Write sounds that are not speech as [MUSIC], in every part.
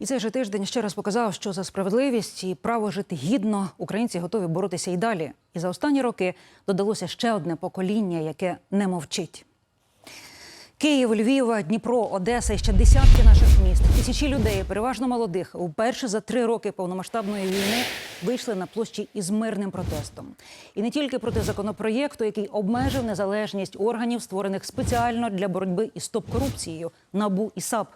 І цей же тиждень ще раз показав, що за справедливість і право жити гідно українці готові боротися і далі. І за останні роки додалося ще одне покоління, яке не мовчить. Київ, Львів, Дніпро, Одеса і ще десятки наших міст. Тисячі людей, переважно молодих, вперше за три роки повномасштабної війни вийшли на площі із мирним протестом. І не тільки проти законопроєкту, який обмежив незалежність органів, створених спеціально для боротьби із топ-корупцією НАБУ і САП.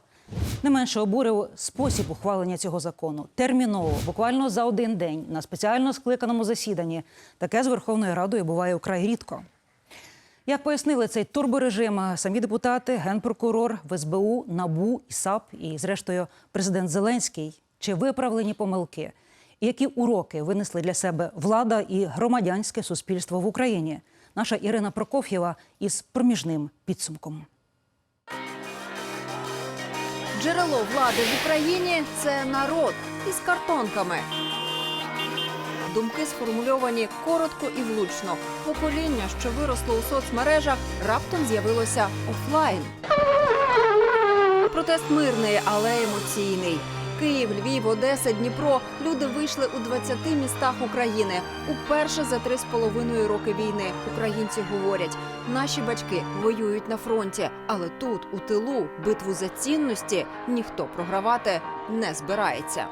Не менше обурив спосіб ухвалення цього закону. Терміново, буквально за один день, на спеціально скликаному засіданні. Таке з Верховною Радою буває вкрай рідко. Як пояснили цей турборежим самі депутати, генпрокурор в СБУ, НАБУ САП, і, зрештою, президент Зеленський, чи виправлені помилки, які уроки винесли для себе влада і громадянське суспільство в Україні? Наша Ірина Прокоф'єва із проміжним підсумком. Джерело влади в Україні це народ із картонками. Думки сформульовані коротко і влучно. Покоління, що виросло у соцмережах, раптом з'явилося офлайн. Протест мирний, але емоційний. Київ, Львів, Одеса, Дніпро. Люди вийшли у 20 містах України. Уперше за три з половиною роки війни українці говорять: наші батьки воюють на фронті, але тут, у тилу, битву за цінності ніхто програвати не збирається.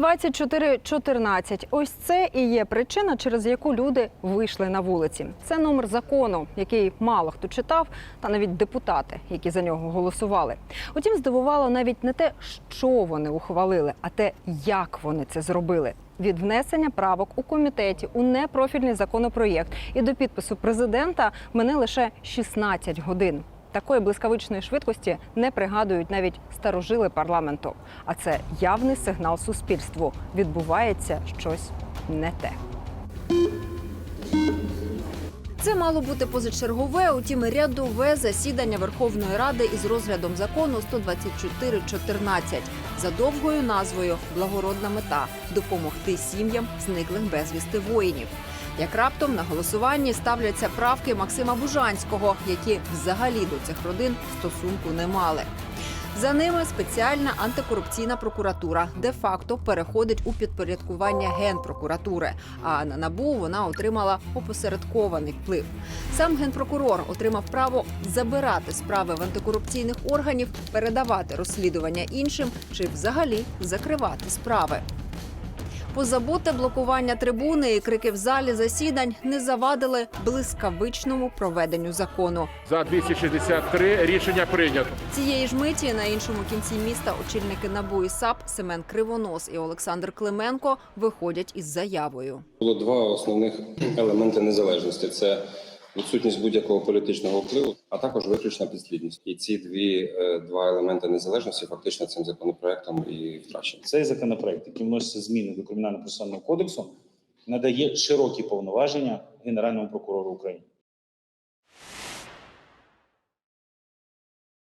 124.14. Ось це і є причина, через яку люди вийшли на вулиці. Це номер закону, який мало хто читав, та навіть депутати, які за нього голосували. Утім, здивувало навіть не те, що вони ухвалили, а те, як вони це зробили. Від внесення правок у комітеті у непрофільний законопроєкт і до підпису президента мине лише 16 годин. Такої блискавичної швидкості не пригадують навіть старожили парламенту. А це явний сигнал суспільству. Відбувається щось не те. Це мало бути позачергове, утім рядове засідання Верховної Ради із розглядом закону 124.14 за довгою назвою Благородна мета допомогти сім'ям зниклих безвісти воїнів. Як раптом на голосуванні ставляться правки Максима Бужанського, які взагалі до цих родин стосунку не мали. За ними спеціальна антикорупційна прокуратура де-факто переходить у підпорядкування генпрокуратури. А на набу вона отримала опосередкований вплив. Сам генпрокурор отримав право забирати справи в антикорупційних органів, передавати розслідування іншим чи взагалі закривати справи. Позабуте блокування трибуни і крики в залі засідань не завадили блискавичному проведенню закону. За 263 рішення прийнято. Цієї ж миті на іншому кінці міста очільники НАБУ і САП Семен Кривонос і Олександр Клименко виходять із заявою. Було два основних [CLEARS THROAT] елементи незалежності: це відсутність будь-якого політичного впливу, а також виключна підслідність. І ці дві е, два елементи незалежності фактично цим законопроектом і втрачені. Цей законопроект, який вноситься зміни до кримінально процесуального кодексу, надає широкі повноваження Генеральному прокурору України.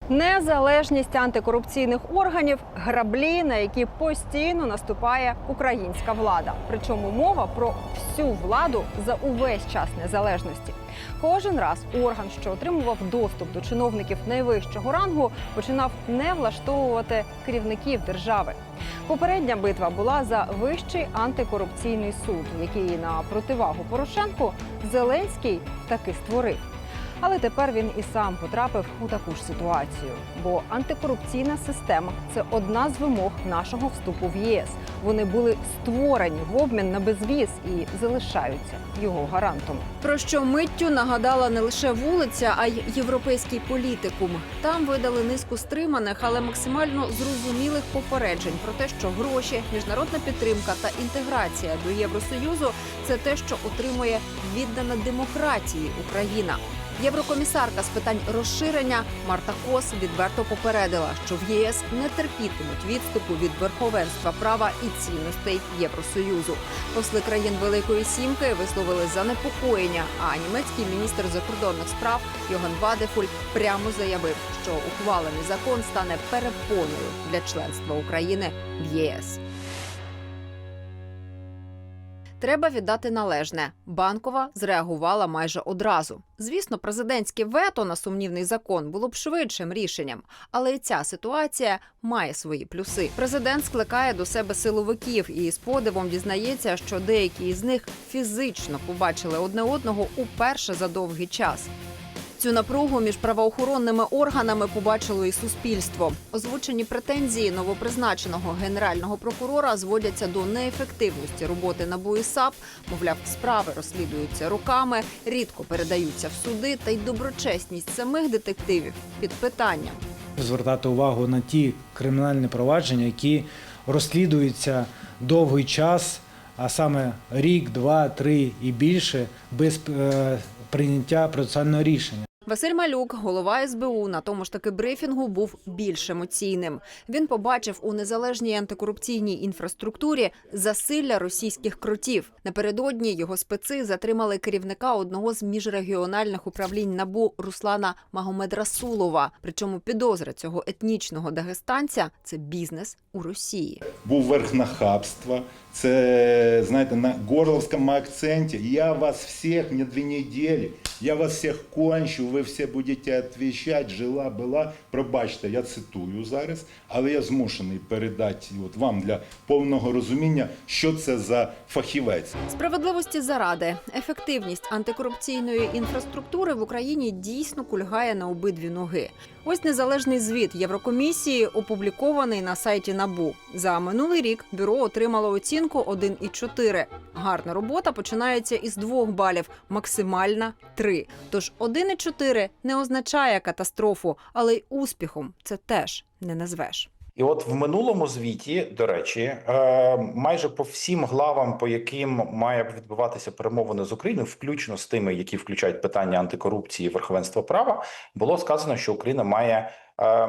Незалежність антикорупційних органів граблі, на які постійно наступає українська влада. Причому мова про всю владу за увесь час незалежності. Кожен раз орган, що отримував доступ до чиновників найвищого рангу, починав не влаштовувати керівників держави. Попередня битва була за вищий антикорупційний суд, який на противагу Порошенку Зеленський таки створив. Але тепер він і сам потрапив у таку ж ситуацію. Бо антикорупційна система це одна з вимог нашого вступу в ЄС. Вони були створені в обмін на безвіз і залишаються його гарантом. Про що миттю нагадала не лише вулиця, а й європейський політикум. Там видали низку стриманих, але максимально зрозумілих попереджень про те, що гроші, міжнародна підтримка та інтеграція до Євросоюзу це те, що отримує віддана демократії Україна. Єврокомісарка з питань розширення Марта Кос відверто попередила, що в ЄС не терпітимуть відступу від верховенства права і цінностей Євросоюзу. Посли країн Великої Сімки висловили занепокоєння. А німецький міністр закордонних справ Йоган Вадефуль прямо заявив, що ухвалений закон стане перепоною для членства України в ЄС. Треба віддати належне. Банкова зреагувала майже одразу. Звісно, президентське вето на сумнівний закон було б швидшим рішенням, але і ця ситуація має свої плюси. Президент скликає до себе силовиків і з подивом дізнається, що деякі із них фізично побачили одне одного уперше за довгий час. Цю напругу між правоохоронними органами побачило і суспільство. Озвучені претензії новопризначеного генерального прокурора зводяться до неефективності роботи НАБУ і САП. Мовляв, справи розслідуються роками, рідко передаються в суди, та й доброчесність самих детективів під питанням. звертати увагу на ті кримінальні провадження, які розслідуються довгий час, а саме рік, два, три і більше, без е, прийняття процесуального рішення. Василь Малюк, голова СБУ, на тому ж таки брифінгу був більш емоційним. Він побачив у незалежній антикорупційній інфраструктурі засилля російських кротів. Напередодні його специ затримали керівника одного з міжрегіональних управлінь набу Руслана Магомедрасулова. Причому підозра цього етнічного дагестанця це бізнес у Росії. був верх нахабства. Це, знаєте, на горловському акценті. Я вас всіх не дві неділі, я вас всіх кончу, ви всі будете відповідати, жила, була. Пробачте, я цитую зараз, але я змушений передати от вам для повного розуміння, що це за фахівець. Справедливості заради ефективність антикорупційної інфраструктури в Україні дійсно кульгає на обидві ноги. Ось незалежний звіт Єврокомісії, опублікований на сайті НАБУ. За минулий рік бюро отримало оцінку 1,4. Гарна робота починається із двох балів, максимальна 3. Тож 1,4 не означає катастрофу, але й успіхом це теж не назвеш. І от в минулому звіті, до речі, е, майже по всім главам, по яким має відбуватися перемовини з Україною, включно з тими, які включають питання антикорупції, і верховенства права, було сказано, що Україна має е,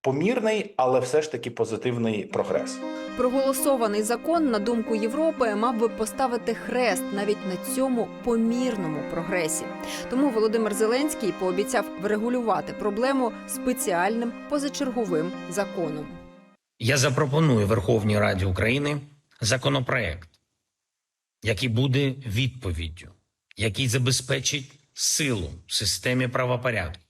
помірний, але все ж таки позитивний прогрес. Проголосований закон, на думку Європи, мав би поставити хрест навіть на цьому помірному прогресі. Тому Володимир Зеленський пообіцяв врегулювати проблему спеціальним позачерговим законом. Я запропоную Верховній Раді України законопроект, який буде відповіддю, який забезпечить силу в системі правопорядку,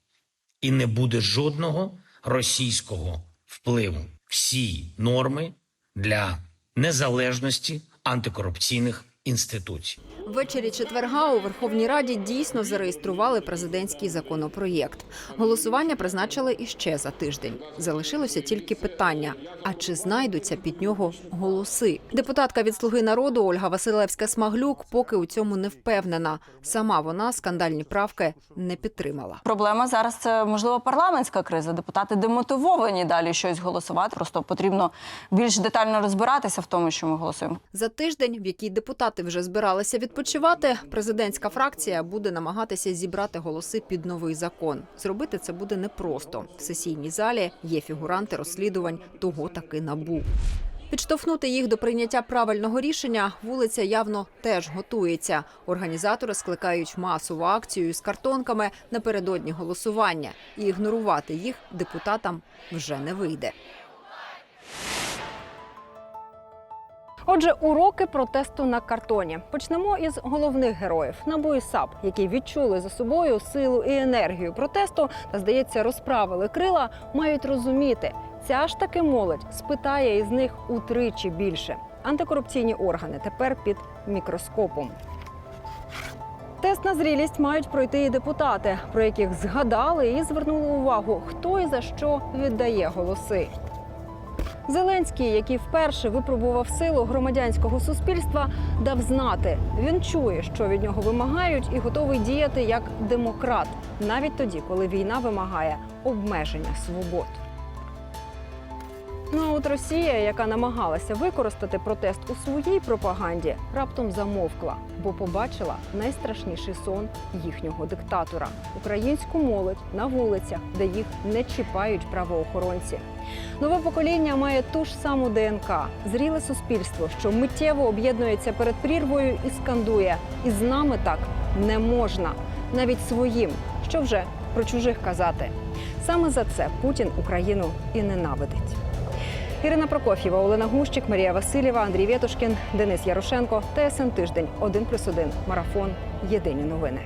і не буде жодного російського впливу. Всі норми для незалежності антикорупційних інституцій. Ввечері четверга у Верховній Раді дійсно зареєстрували президентський законопроєкт. Голосування призначили іще за тиждень. Залишилося тільки питання: а чи знайдуться під нього голоси? Депутатка від Слуги народу Ольга Василевська Смаглюк поки у цьому не впевнена. Сама вона скандальні правки не підтримала. Проблема зараз це можливо парламентська криза. Депутати демотивовані далі щось голосувати. Просто потрібно більш детально розбиратися в тому, що ми голосуємо. За тиждень, в який депутати вже збиралися відпочивати, президентська фракція буде намагатися зібрати голоси під новий закон. Зробити це буде непросто. В сесійній залі є фігуранти розслідувань того таки набу. Підштовхнути їх до прийняття правильного рішення вулиця явно теж готується. Організатори скликають масову акцію з картонками напередодні голосування, і ігнорувати їх депутатам вже не вийде. Отже, уроки протесту на картоні. Почнемо із головних героїв НАБУ і САП, які відчули за собою силу і енергію протесту та, здається, розправили крила, мають розуміти, ця ж таки молодь спитає із них утричі більше. Антикорупційні органи тепер під мікроскопом. Тест на зрілість мають пройти і депутати, про яких згадали і звернули увагу, хто і за що віддає голоси. Зеленський, який вперше випробував силу громадянського суспільства, дав знати. Він чує, що від нього вимагають, і готовий діяти як демократ, навіть тоді, коли війна вимагає обмеження свобод. Ну а от Росія, яка намагалася використати протест у своїй пропаганді, раптом замовкла, бо побачила найстрашніший сон їхнього диктатора українську молодь на вулицях, де їх не чіпають правоохоронці. Нове покоління має ту ж саму ДНК, зріле суспільство, що миттєво об'єднується перед прірвою і скандує: і з нами так не можна, навіть своїм, що вже про чужих казати. Саме за це Путін Україну і ненавидить. Ірина Прокоф'єва, Олена Гущик, Марія Васильєва, Андрій Вєтушкін, Денис Ярошенко. ТСН тиждень 1+,1. Марафон. Єдині новини.